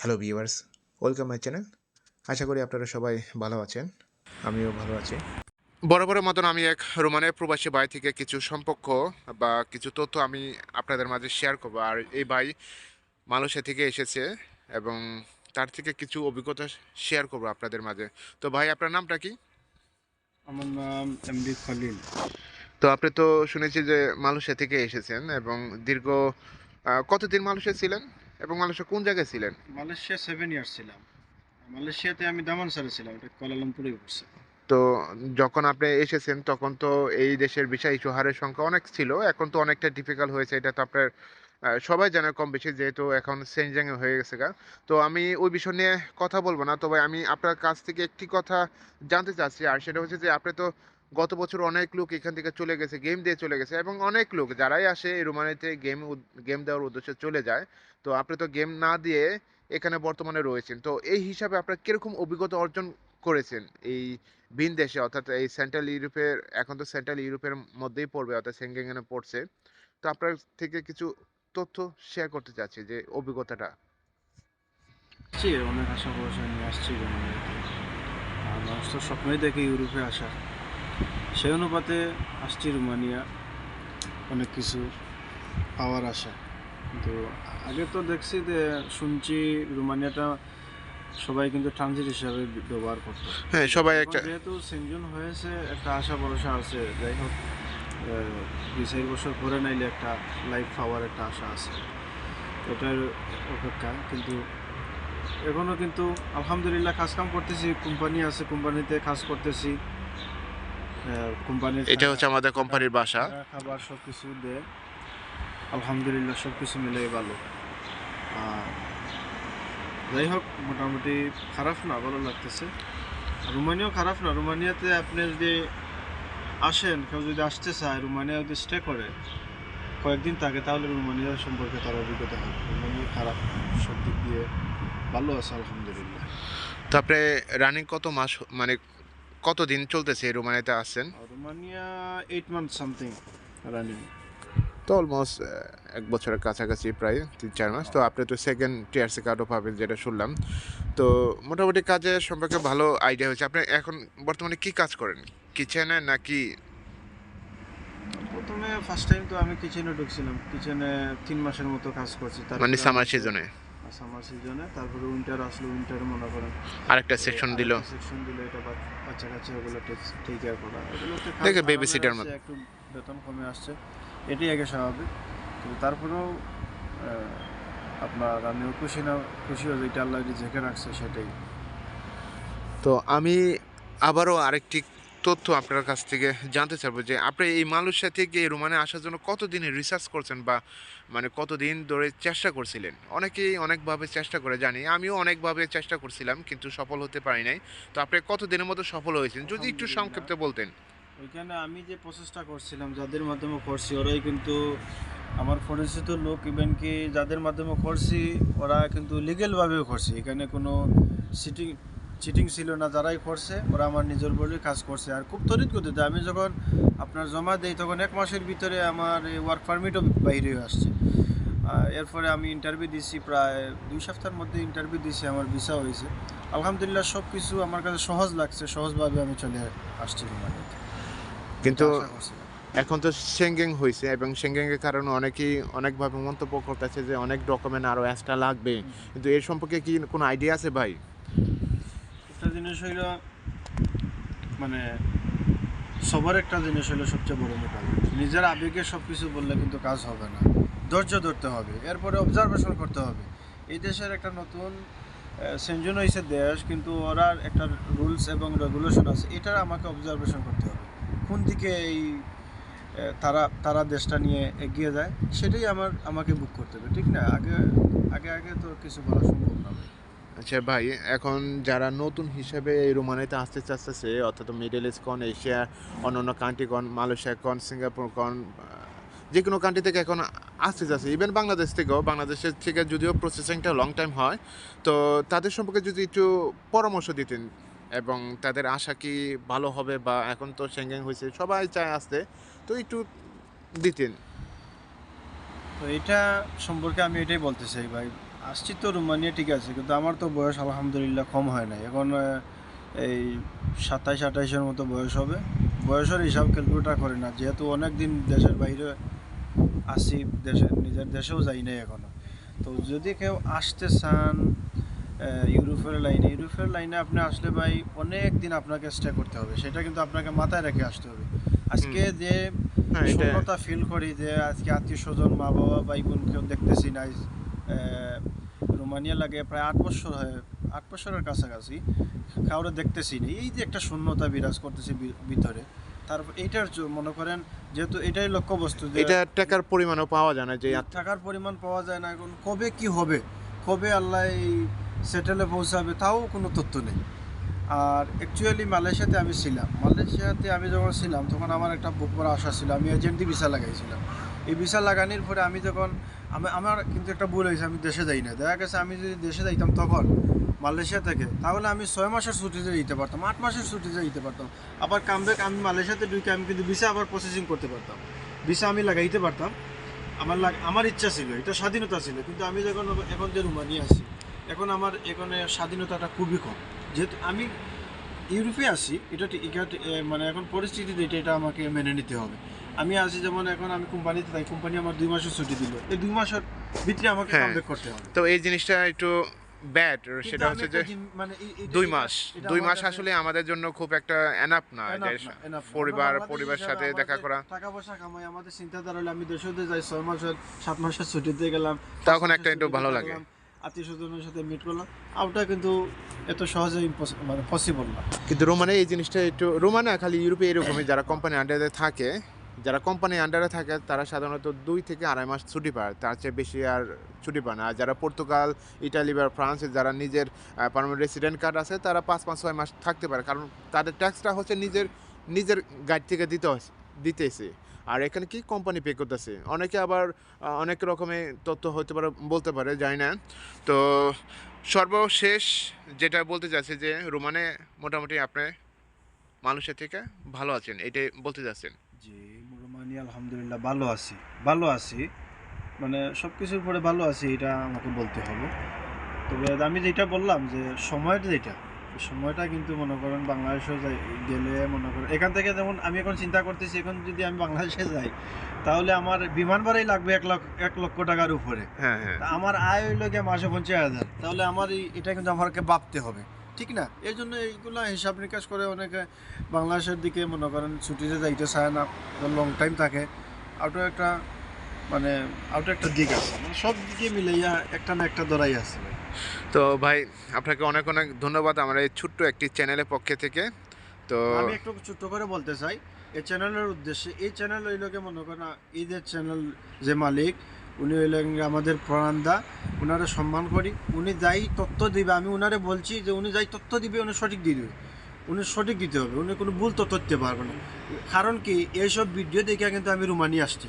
Hello viewers welcome my channel আশা করি আপনারা সবাই ভালো আছেন। আমিও ভালো আছি। বরাবরের মতন আমি এক রোমানের প্রবাসী ভাই থেকে কিছু সম্পর্ক বা কিছু তথ্য আমি আপনাদের মাঝে শেয়ার করব। আর এই ভাই মালয়েশিয়া থেকে এসেছে এবং তার থেকে কিছু অভিজ্ঞতা শেয়ার করব আপনাদের মাঝে। তো ভাই আপনার নামটা কি? আমার নাম এমডি খলিল। তো আপনি তো শুনেছি যে মালয়েশিয়া থেকে এসেছেন এবং দীর্ঘ কতদিন মালয়েশিয়া ছিলেন? এবং মালয়েশিয়া কোন জায়গায় ছিলেন? মালয়েশিয়া সেভেন ইয়ার্স ছিলাম। মালয়েশিয়াতে আমি দামানসারে ছিলাম এটা কোয়ালালামপুরে পড়ছে তো যখন আপনি এসেছেন তখন তো এই দেশের বিষয় ইস্যু হারের সংখ্যা অনেক ছিল। এখন তো অনেকটা ডিফিকাল্ট হয়েছে এটা তো আপনার সবাই জানে কম বেশি যেহেতু এখন সেনজাং হয়ে গেছে গা। তো আমি ওই বিষয় নিয়ে কথা বলব না তবে আমি আপনার কাছ থেকে একটি কথা জানতে চাচ্ছি আর সেটা হচ্ছে যে আপনি তো গত বছর অনেক লোক এখান থেকে চলে গেছে গেম দিয়ে চলে গেছে এবং অনেক লোক যারাই আসে রোমানিতে গেম গেম দেওয়ার উদ্দেশ্যে চলে যায়। তো আপনি তো গেম না দিয়ে এখানে বর্তমানে রয়েছেন। তো এই হিসাবে আপনার কীরকম অভিজ্ঞতা অর্জন করেছেন এই ভিন দেশে? অর্থাৎ এই সেন্ট্রাল ইউরোপের এখন তো সেন্ট্রাল ইউরোপের মধ্যেই পড়বে, অর্থাৎ সেঙ্গেনে পড়ছে। তো আপনার থেকে কিছু তথ্য শেয়ার করতে চাচ্ছি যে অভিজ্ঞতাটা। অনেক আশা নিয়ে আসছি মানুষ তো স্বপ্নই দেখে ইউরোপে আসার। সেই অনুপাতে আসছি রোমানিয়া অনেক কিছু পাওয়ার আশা। কিন্তু আগে তো দেখছি যে শুনছি রোমানিয়াটা সবাই কিন্তু ট্রানজিট হিসাবে ব্যবহার করতো। হ্যাঁ সবাই একটা যেহেতু সেনজন হয়েছে একটা আশা ভরসা আছে। যাই হোক দুই চার বছর পরে নাইলে একটা লাইফ পাওয়ার একটা আশা আছে। এটার অপেক্ষা। কিন্তু এখনও কিন্তু আলহামদুলিল্লাহ কাজ কাম করতেছি কোম্পানি আছে কোম্পানিতে কাজ করতেছি। কোম্পানির এটা হচ্ছে আমাদের কোম্পানির বাসা। খাবার সব কিছু দেয় আলহামদুলিল্লাহ সব কিছু মিলে ভালো যাই হোক মোটামুটি খারাপ না ভালো লাগতেছে। রোমানিয়াও খারাপ না রোমানিয়াতে আপনি যদি আসেন কেউ যদি আসতে চায় রোমানিয়া যদি স্টে করে কয়েকদিন থাকে তাহলে রোমানিয়া সম্পর্কে তার অভিজ্ঞতা হবে। রোমানিয়া খারাপ সব দিক দিয়ে ভালো আছে আলহামদুলিল্লাহ। তারপরে রানিং কত মাস মানে কতদিন চলতেছে এই রোমানিয়াতে আসছেন Romania eight month something running তো অলমোস্ট এক বছরের কাছাকাছি প্রায় তিন চার মাস। তো আপনি তো সেকেন্ড টিআরসি কার্ডও পাবেন যেটা শুনলাম। তো মোটামুটি কাজের সম্পর্কে ভালো আইডিয়া হয়েছে। আপনি এখন বর্তমানে কি কাজ করেন? কিচেনে নাকি? প্রথমে ফার্স্ট টাইম তো আমি কিচেনে ঢুকছিলাম। কিচেনে তিন মাসের মতো কাজ করছি। মানে সামার সিজনে সামার সিজনে তারপরে উইন্টার আসলো উইন্টার মনে করেন। আরেকটা সেকশন দিল। সেকশন দিল এটা বাচ্চা কাচ্চা ওগুলো টেক কেয়ার করা। দেখে babysitter আসছে, মতো। একটু বেতন কমে আসছে। এটাই আগে স্বাভাবিক। কিন্তু তারপরেও আপনার আমিও খুশি না খুশি হয়ে যেটা আল্লাহ জেকে রাখছে সেটাই। তো আমি আবারও আরেকটি তথ্য আপনার কাছ থেকে জানতে চাইব যে আপনি এই মালয়েশিয়া থেকে রোমানে আসার জন্য কতদিনের রিসার্চ করছেন বা মানে কতদিন ধরে চেষ্টা করছিলেন? অনেকেই অনেকভাবে চেষ্টা করে জানি। আমিও অনেকভাবে চেষ্টা করছিলাম কিন্তু সফল হতে পারি নাই। তো আপনি কতদিনের মতো সফল হয়েছেন? যদি একটু। সংক্ষিপ্ত বলতেন। ওইখানে আমি যে প্রসেসটা করছিলাম যাদের মাধ্যমে করছি ওরাই কিন্তু আমার পরিচিত লোক ইভেন কি যাদের মাধ্যমে করছি ওরা কিন্তু লিগেলভাবেও করছে। এখানে কোনো সিটিং চিটিং ছিল না যারাই করছে ওরা আমার নিজের বলে কাজ করছে। আর খুব তরিত গতিতে আমি যখন আপনার জমা দেই তখন এক মাসের ভিতরে আমার ওয়ার্ক পারমিটও বাইরে আসছে। এরপরে আমি ইন্টারভিউ দিছি প্রায় দুই সপ্তাহের মধ্যে ইন্টারভিউ দিছি আমার ভিসা হয়েছে। আলহামদুলিল্লাহ সব কিছু আমার কাছে সহজ লাগছে সহজভাবে আমি চলে আসছি রোমানিয়াতে কিন্তু এখন তো সেঙ্গেং হয়েছে এবং সেঙ্গেংয়ের কারণে অনেকেই অনেকভাবে মন্তব্য করতেছে যে অনেক ডকুমেন্ট আরও এক্সট্রা লাগবে। কিন্তু এর সম্পর্কে কি কোনো আইডিয়া আছে ভাই? জিনিস হইল মানে সবার একটা জিনিস হইল সবচেয়ে বড় মোটামুটি নিজের আবেগে সব কিছু বললে কিন্তু কাজ হবে না। ধৈর্য ধরতে হবে, এরপরে অবজারভেশন করতে হবে। এই দেশের একটা নতুন সেঞ্জন হয়েছে দেশ, কিন্তু ওরা একটা রুলস এবং রেগুলেশন আছে এটা আমাকে অবজারভেশন করতে হবে। কোন দিকে এই তারা তারা দেশটা নিয়ে এগিয়ে যায়, সেটাই আমার, আমাকে বুক করতে হবে, ঠিক না? আগে আগে আগে তো কিছু বলা সম্ভব না। আচ্ছা ভাই, এখন যারা নতুন হিসেবে এই রোমানিতে আসতে চাচ্ছে অর্থাৎ মিডল ইস্ট কন এশিয়া অন্যান্য কান্ট্রি কন মালয়েশিয়া কন সিঙ্গাপুর কন যে কোনো কান্ট্রি থেকে এখন আসতে চাচ্ছে ইভেন বাংলাদেশ থেকেও বাংলাদেশের থেকে যদিও প্রসেসিংটা লং টাইম হয়, তো তাদের সম্পর্কে যদি একটু পরামর্শ দিতেন, এবং তাদের আশা কি ভালো হবে বা এখন তো সেঙ্গেং হয়েছে, সবাই চায় আসতে, তো একটু দিতেন। তো এটা সম্পর্কে আমি এটাই বলতে চাই ভাই আসছি তো রোমানিয়া ঠিক আছে কিন্তু আমার তো বয়স আলহামদুলিল্লাহ কম হয় নাই। এখন এই সাতাইশ আঠাইশের মতো বয়স হবে। বয়সের হিসাব ক্যালকুলেটার করে না যেহেতু অনেক দিন দেশের বাইরে আসি দেশের নিজের দেশেও যাই নাই এখনও। তো যদি কেউ আসতে চান ইউরোপের লাইনে ইউরোপের লাইনে আপনি আসলে ভাই অনেক দিন আপনাকে স্টে করতে হবে। সেটা কিন্তু আপনাকে মাথায় রেখে আসতে হবে। আজকে যে হ্যাঁ শূন্যতা ফিল করি যে আজকে আত্মীয় স্বজন মা বাবা ভাই বোন কেউ দেখতেছি না আহ, রোমানিয়া লাগে প্রায় আট বছর হয় আট বছরের কাছাকাছি। কাউরে দেখতেছি না। এই যে একটা শূন্যতা বিরাজ করতেছে ভিতরে। তারপর এইটার মনে করেন যেহেতু এটাই লক্ষ্যবস্তু যে এটা টাকার পরিমাণও পাওয়া যায় না যে টাকার পরিমাণ পাওয়া যায় না। এখন কবে কি হবে? কবে আল্লাহ এই সেটেলে পৌঁছাবে? তাও কোনো তথ্য নেই। আর অ্যাকচুয়ালি মালয়েশিয়াতে আমি ছিলাম। মালয়েশিয়াতে আমি যখন ছিলাম তখন আমার একটা বুক করা আশা ছিল। আমি এজেন্টি ভিসা লাগাইছিলাম। এই ভিসা লাগানোর পরে আমি যখন আমি আমার কিন্তু একটা ভুল হয়েছে, আমি দেশে যাই না দেখা গেছে আমি যদি দেশে যাইতাম তখন মালয়েশিয়া থেকে, তাহলে আমি ছয় মাসের ছুটিতে যেতে পারতাম, আট মাসের ছুটিতে যেতে পারতাম। আবার কামব্যাক আমি মালয়েশিয়াতে ঢুকে আমি কিন্তু ভিসা আবার প্রসেসিং করতে পারতাম। ভিসা আমি লাগাইতে পারতাম। আমার লাগ আমার ইচ্ছা ছিল, এটা স্বাধীনতা ছিল, কিন্তু আমি যখন এখন যে রুমানিয়ে আছি, এখন আমার এখানে স্বাধীনতাটা খুবই কম। যেহেতু আমি ইউরোপে আসি এটা মানে এখন পরিস্থিতিতে এটা আমাকে মেনে নিতে হবে। আমি আসি যেমন এখন আমি কোম্পানিতে থাকি কোম্পানি আমার দুই মাসের ছুটি দিল এই দুই মাসের ভিতরে আমাকে হ্যাঁ। কামব্যাক করতে হবে তো এই জিনিসটা একটু ব্যাড সেটা হচ্ছে যে মানে দুই মাস দুই মাস আসলে আমাদের জন্য খুব একটা এনাফ না। পরিবার পরিবার সাথে দেখা করা টাকা পয়সা কামাই আমাদের চিন্তাধারা হলে আমি দেশেও যাই ছয় মাসের সাত মাসের ছুটিতে গেলাম তখন একটা একটু ভালো লাগে। আত্মীয় স্বজনের সাথে মিট করলাম ওটা কিন্তু এত সহজে মানে পসিবল না কিন্তু রোমানে এই জিনিসটা একটু রোমানে খালি ইউরোপে এরকমই যারা কোম্পানি আন্ডারে থাকে যারা কোম্পানি আন্ডারে থাকে, তারা সাধারণত দুই থেকে আড়াই মাস ছুটি পায়। তার চেয়ে বেশি আর ছুটি পায় না। আর যারা পর্তুগাল, ইটালি বা ফ্রান্সে যারা নিজের পারমানেন্ট রেসিডেন্ট কার্ড আছে, তারা পাঁচ পাঁচ ছয় মাস থাকতে পারে। কারণ তাদের ট্যাক্সটা হচ্ছে নিজের নিজের গাইড থেকে দিতে দিতেছে। আর এখানে কি কোম্পানি পে করতেছে? অনেকে আবার অনেক রকমের তথ্য হতে পারে, বলতে পারে, জানি না। তো সর্বশেষ যেটা বলতে চাচ্ছি যে, রোমানে মোটামুটি আপনি মানুষের থেকে ভালো আছেন, এটাই বলতে চাচ্ছেন। জি। রোমানি আলহামদুলিল্লাহ ভালো আছি। ভালো আছি। মানে সব কিছুর পরে ভালো আছি এটা আমাকে বলতে হবে। তবে আমি যেটা বললাম যে সময়টা যেটা সময়টা কিন্তু মনে করেন বাংলাদেশে যাই গেলে মনে করেন এখান থেকে যেমন আমি এখন চিন্তা করতেছি এখন যদি আমি বাংলাদেশে যাই তাহলে আমার বিমান ভাড়াই লাগবে এক লাখ এক লক্ষ টাকার উপরে। হ্যাঁ হ্যাঁ। আমার আয় হইল গিয়ে মাসে পঞ্চাশ হাজার। তাহলে আমার এটা কিন্তু আমাকে ভাবতে হবে। ঠিক না? এই জন্য এইগুলো হিসাব নিকাশ করে অনেকে বাংলাদেশের দিকে মনে করেন ছুটিতে যাইতে চায় না লং টাইম থাকে। আউটো একটা মানে আউটো একটা দিক আছে। মানে সব দিকে মিলাইয়া একটা না একটা দরাই আছে ভাই। তো ভাই আপনাকে অনেক অনেক ধন্যবাদ আমার এই ছোট্ট একটি চ্যানেলের পক্ষে থেকে। তো আমি একটু ছোট্ট করে বলতে চাই এই চ্যানেলের উদ্দেশ্যে এই চ্যানেল হইলকে মনে করেন ঈদের চ্যানেল যে মালিক উনি হইলেন আমাদের প্রাণদা ওনারে সম্মান করি। উনি যাই তথ্য দিবে, আমি ওনারে বলছি যে উনি যাই তথ্য দিবে, উনি সঠিক দিয়ে দেবে। উনি সঠিক দিতে হবে, উনি কোনো ভুল তথ্য দিতে পারবে না। কারণ কি, এইসব ভিডিও দেখে কিন্তু আমি রুমানি আসছি।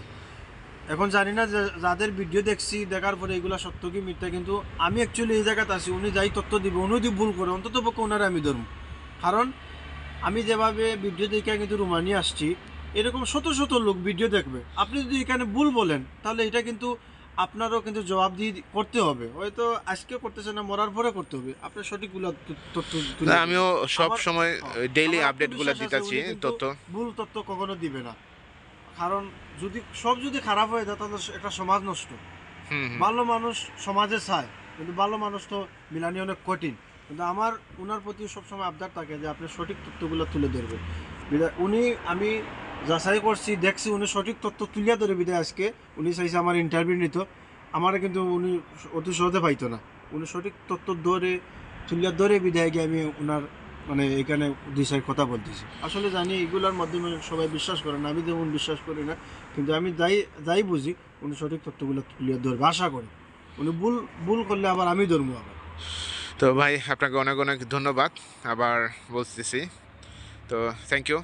এখন জানি না যাদের ভিডিও দেখছি, দেখার পরে এগুলো সত্য কি মিথ্যা, কিন্তু আমি অ্যাকচুয়ালি এই জায়গাতে আছি, উনি যাই তথ্য দিবে, উনি যদি ভুল করে অন্তত পক্ষে ওনারে আমি ধরব। কারণ আমি যেভাবে ভিডিও দেখে কিন্তু রুমানি আসছি এরকম শত শত লোক ভিডিও দেখবে। আপনি যদি এখানে ভুল বলেন তাহলে এটা কিন্তু আপনারও কিন্তু জবাব দিয়ে করতে হবে। হয়তো আজকে করতেছে না মরার পরে করতে হবে। আপনার সঠিকগুলো তথ্য-। আমিও সব সময় হ্যাঁ, ডেইলি আমার আপডেটগুলো দিতেছি তথ্য। ভুল তথ্য কখনো দিবে না। কারণ যদি সব যদি খারাপ হয়ে যায় তাহলে একটা সমাজ নষ্ট। ভালো মানুষ সমাজে চায় কিন্তু ভালো মানুষ তো মিলানি অনেক কঠিন। কিন্তু আমার ওনার প্রতি সবসময় আবদার থাকে যে আপনি সঠিক তথ্যগুলো তুলে ধরবেন। উনি আমি যাচাই করছি, দেখছি উনি সঠিক তথ্য তুলিয়া ধরে বিদায় আজকে। উনি চাইছে আমার ইন্টারভিউ নিত। আমার কিন্তু উনি অতি সহজে পাইতো না। উনি সঠিক তথ্য ধরে, তুলিয়া ধরে বিদায় গিয়ে আমি ওনার মানে এখানে সাইড কথা বলতেছি। আসলে জানি এগুলোর মাধ্যমে সবাই বিশ্বাস করে না, আমি যেমন বিশ্বাস করি না। কিন্তু আমি যাই যাই বুঝি উনি সঠিক তথ্যগুলো তুলিয়া ধরবে, আশা করি। উনি ভুল ভুল করলে আবার আমি ধরবো আবার। তো ভাই, আপনাকে অনেক অনেক ধন্যবাদ। আবার বলতেছি। তো থ্যাংক ইউ